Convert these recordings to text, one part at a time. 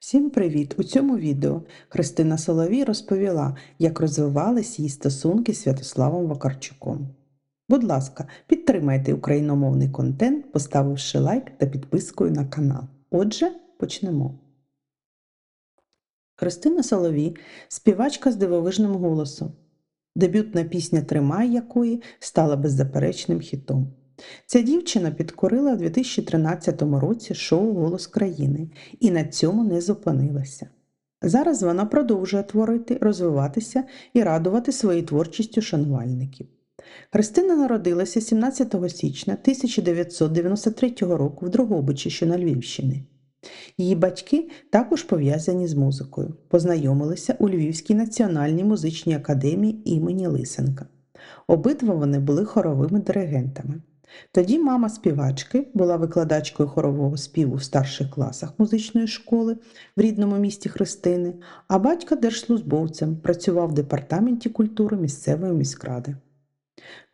Всім привіт! У цьому відео Христина Соловій розповіла, як розвивались її стосунки з Святославом Вакарчуком. Будь ласка, підтримайте україномовний контент, поставивши лайк та підпискою на канал. Отже, почнемо. Христина Соловій співачка з дивовижним голосом. Дебютна пісня Тримай якої стала беззаперечним хітом. Ця дівчина підкорила у 2013 році шоу Голос країни і на цьому не зупинилася. Зараз вона продовжує творити, розвиватися і радувати своєю творчістю шанувальників. Христина народилася 17 січня 1993 року в Дрогобичі, що на Львівщині. Її батьки також пов'язані з музикою, познайомилися у Львівській національній музичній академії імені Лисенка. Обидва вони були хоровими диригентами. Тоді мама співачки була викладачкою хорового співу в старших класах музичної школи в рідному місті Христини, а батько держслужбовцем працював в департаменті культури місцевої міськради.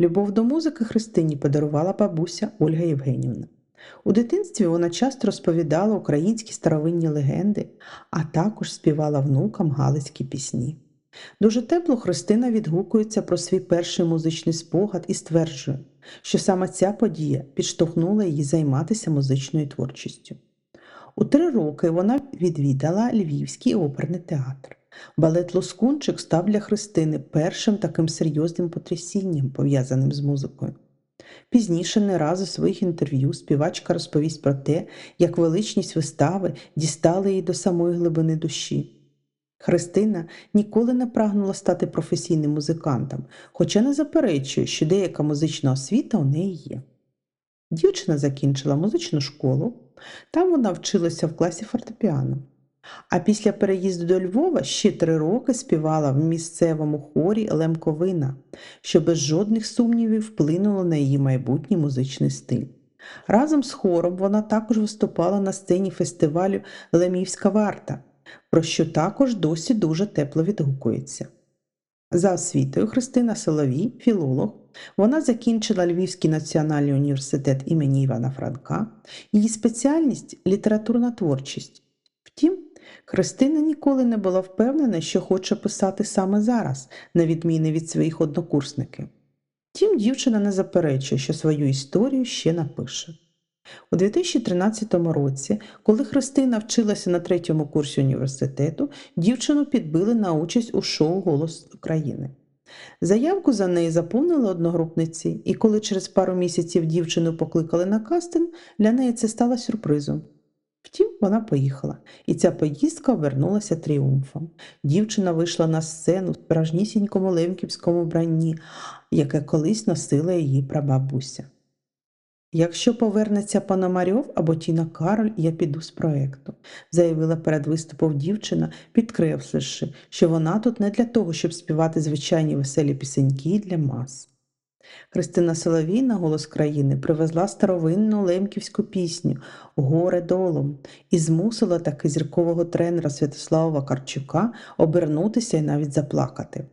Любов до музики Христині подарувала бабуся Ольга Євгенівна. У дитинстві вона часто розповідала українські старовинні легенди, а також співала внукам галицькі пісні. Дуже тепло Христина відгукується про свій перший музичний спогад і стверджує, що саме ця подія підштовхнула її займатися музичною творчістю. У три роки вона відвідала Львівський оперний театр. Балет Лоскунчик став для Христини першим таким серйозним потрясінням, пов'язаним з музикою. Пізніше не раз у своїх інтерв'ю співачка розповість про те, як величність вистави дістала її до самої глибини душі. Христина ніколи не прагнула стати професійним музикантом, хоча не заперечує, що деяка музична освіта у неї є. Дівчина закінчила музичну школу, там вона вчилася в класі фортепіано. А після переїзду до Львова ще три роки співала в місцевому хорі Лемковина, що без жодних сумнівів вплинуло на її майбутній музичний стиль. Разом з хором вона також виступала на сцені фестивалю Лемівська варта, про що також досі дуже тепло відгукується. За освітою Христина Соловій, філолог, вона закінчила Львівський національний університет імені Івана Франка, її спеціальність літературна творчість. Втім, Христина ніколи не була впевнена, що хоче писати саме зараз, на відміну від своїх однокурсників. Втім, дівчина не заперечує, що свою історію ще напише. У 2013 році, коли Христина вчилася на третьому курсі університету, дівчину підбили на участь у шоу Голос України. Заявку за неї заповнили одногрупниці, і коли через пару місяців дівчину покликали на кастинг, для неї це стало сюрпризом. Втім, вона поїхала, і ця поїздка обернулася тріумфом. Дівчина вийшла на сцену в справжнісінькому лемківському вбранні, яке колись носила її прабабуся. Якщо повернеться Пономарьов або Тіна Кароль, я піду з проекту, заявила перед виступом дівчина, підкресливши, що вона тут не для того, щоб співати звичайні веселі пісеньки для мас. Христина Соловій на голос країни привезла старовинну лемківську пісню Горе долом і змусила таки зіркового тренера Святослава Вакарчука обернутися і навіть заплакати.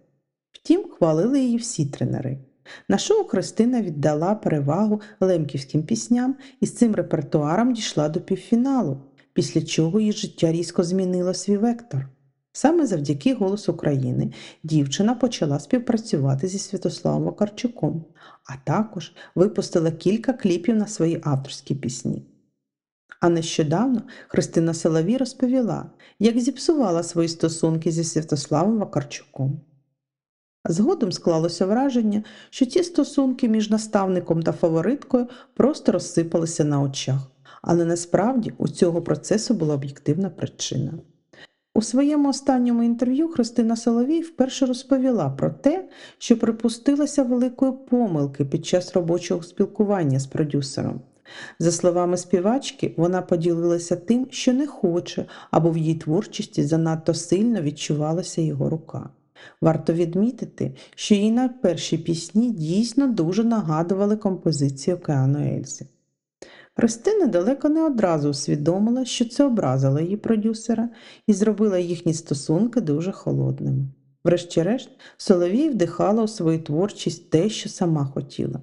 Втім, хвалили її всі тренери. На шоу Христина віддала перевагу лемківським пісням і з цим репертуаром дійшла до півфіналу, після чого її життя різко змінило свій вектор. Саме завдяки «Голос України» дівчина почала співпрацювати зі Святославом Вакарчуком, а також випустила кілька кліпів на свої авторські пісні. А нещодавно Христина Соловій розповіла, як зіпсувала свої стосунки зі Святославом Вакарчуком. Згодом склалося враження, що ті стосунки між наставником та фавориткою просто розсипалися на очах, але насправді у цього процесу була об'єктивна причина. У своєму останньому інтерв'ю Христина Соловій вперше розповіла про те, що припустилася великої помилки під час робочого спілкування з продюсером. За словами співачки, вона поділилася тим, що не хоче, або в її творчості занадто сильно відчувалася його рука. Варто відмітити, що її найперші пісні дійсно дуже нагадували композицію Океану Ельзи. Христина далеко не одразу усвідомила, що це образило її продюсера і зробила їхні стосунки дуже холодними. Врешті-решт, Соловій вдихала у свою творчість те, що сама хотіла.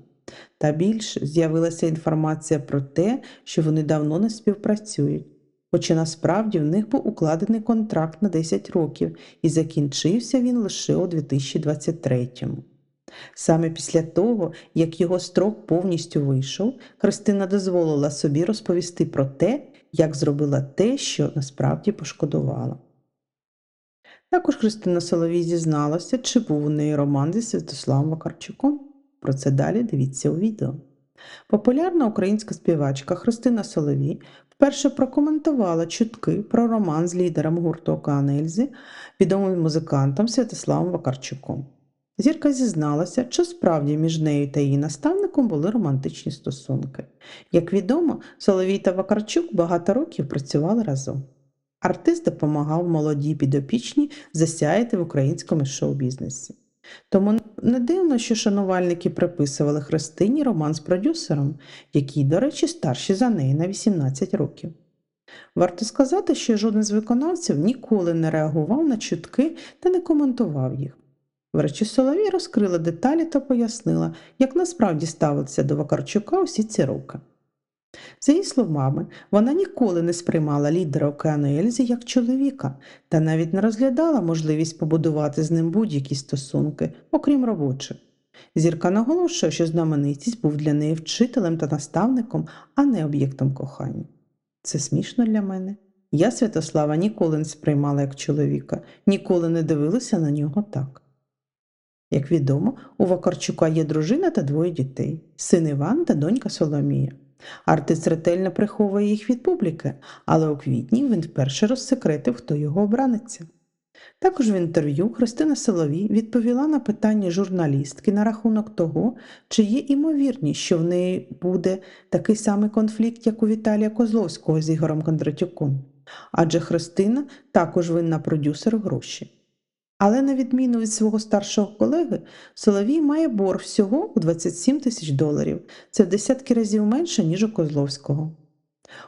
Та більше з'явилася інформація про те, що вони давно не співпрацюють. Хоча насправді в них був укладений контракт на 10 років, і закінчився він лише у 2023-му. Саме після того, як його строк повністю вийшов, Христина дозволила собі розповісти про те, як зробила те, що насправді пошкодувала. Також Христина Соловій зізналася, чи був у неї роман зі Святославом Вакарчуком. Про це далі дивіться у відео. Популярна українська співачка Христина Соловій вперше прокоментувала чутки про роман з лідером гурту Океан Ельзи, відомим музикантом Святославом Вакарчуком. Зірка зізналася, що справді між нею та її наставником були романтичні стосунки. Як відомо, Соловій та Вакарчук багато років працювали разом. Артист допомагав молодій підопічній засяяти в українському шоу-бізнесі. Тому не дивно, що шанувальники приписували Христині роман з продюсером, який, до речі, старший за неї на 18 років. Варто сказати, що жоден з виконавців ніколи не реагував на чутки та не коментував їх. Врачі Соловій розкрила деталі та пояснила, як насправді ставилися до Вакарчука усі ці роки. За її словами, вона ніколи не сприймала лідера океану Ельзі як чоловіка та навіть не розглядала можливість побудувати з ним будь-які стосунки, окрім робочих. Зірка наголошує, що знаменитість був для неї вчителем та наставником, а не об'єктом кохання. Це смішно для мене. Я Святослава ніколи не сприймала як чоловіка, ніколи не дивилася на нього так. Як відомо, у Вакарчука є дружина та двоє дітей син Іван та донька Соломія. Артист ретельно приховує їх від публіки, але у квітні він вперше розсекретив, хто його обраниться. Також в інтерв'ю Христина Соловій відповіла на питання журналістки на рахунок того, чи є імовірність, що в неї буде такий самий конфлікт, як у Віталія Козловського з Ігорем Кондратюком. Адже Христина також винна продюсеру гроші. Але на відміну від свого старшого колеги, Соловій має борг всього у 27 тисяч доларів. Це в десятки разів менше, ніж у Козловського.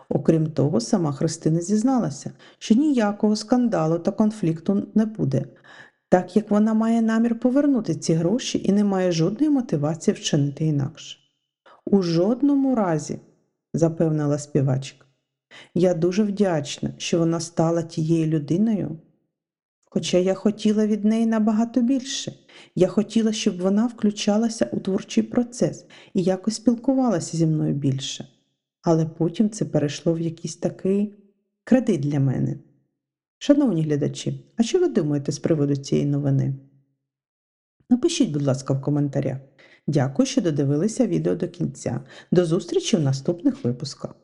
Окрім того, сама Христина зізналася, що ніякого скандалу та конфлікту не буде, так як вона має намір повернути ці гроші і не має жодної мотивації вчинити інакше. У жодному разі, запевнила співачка, я дуже вдячна, що вона стала тією людиною. Хоча я хотіла від неї набагато більше. Я хотіла, щоб вона включалася у творчий процес і якось спілкувалася зі мною більше. Але потім це перейшло в якийсь такий кредит для мене. Шановні глядачі, а що ви думаєте з приводу цієї новини? Напишіть, будь ласка, в коментарях. Дякую, що додивилися відео до кінця. До зустрічі в наступних випусках.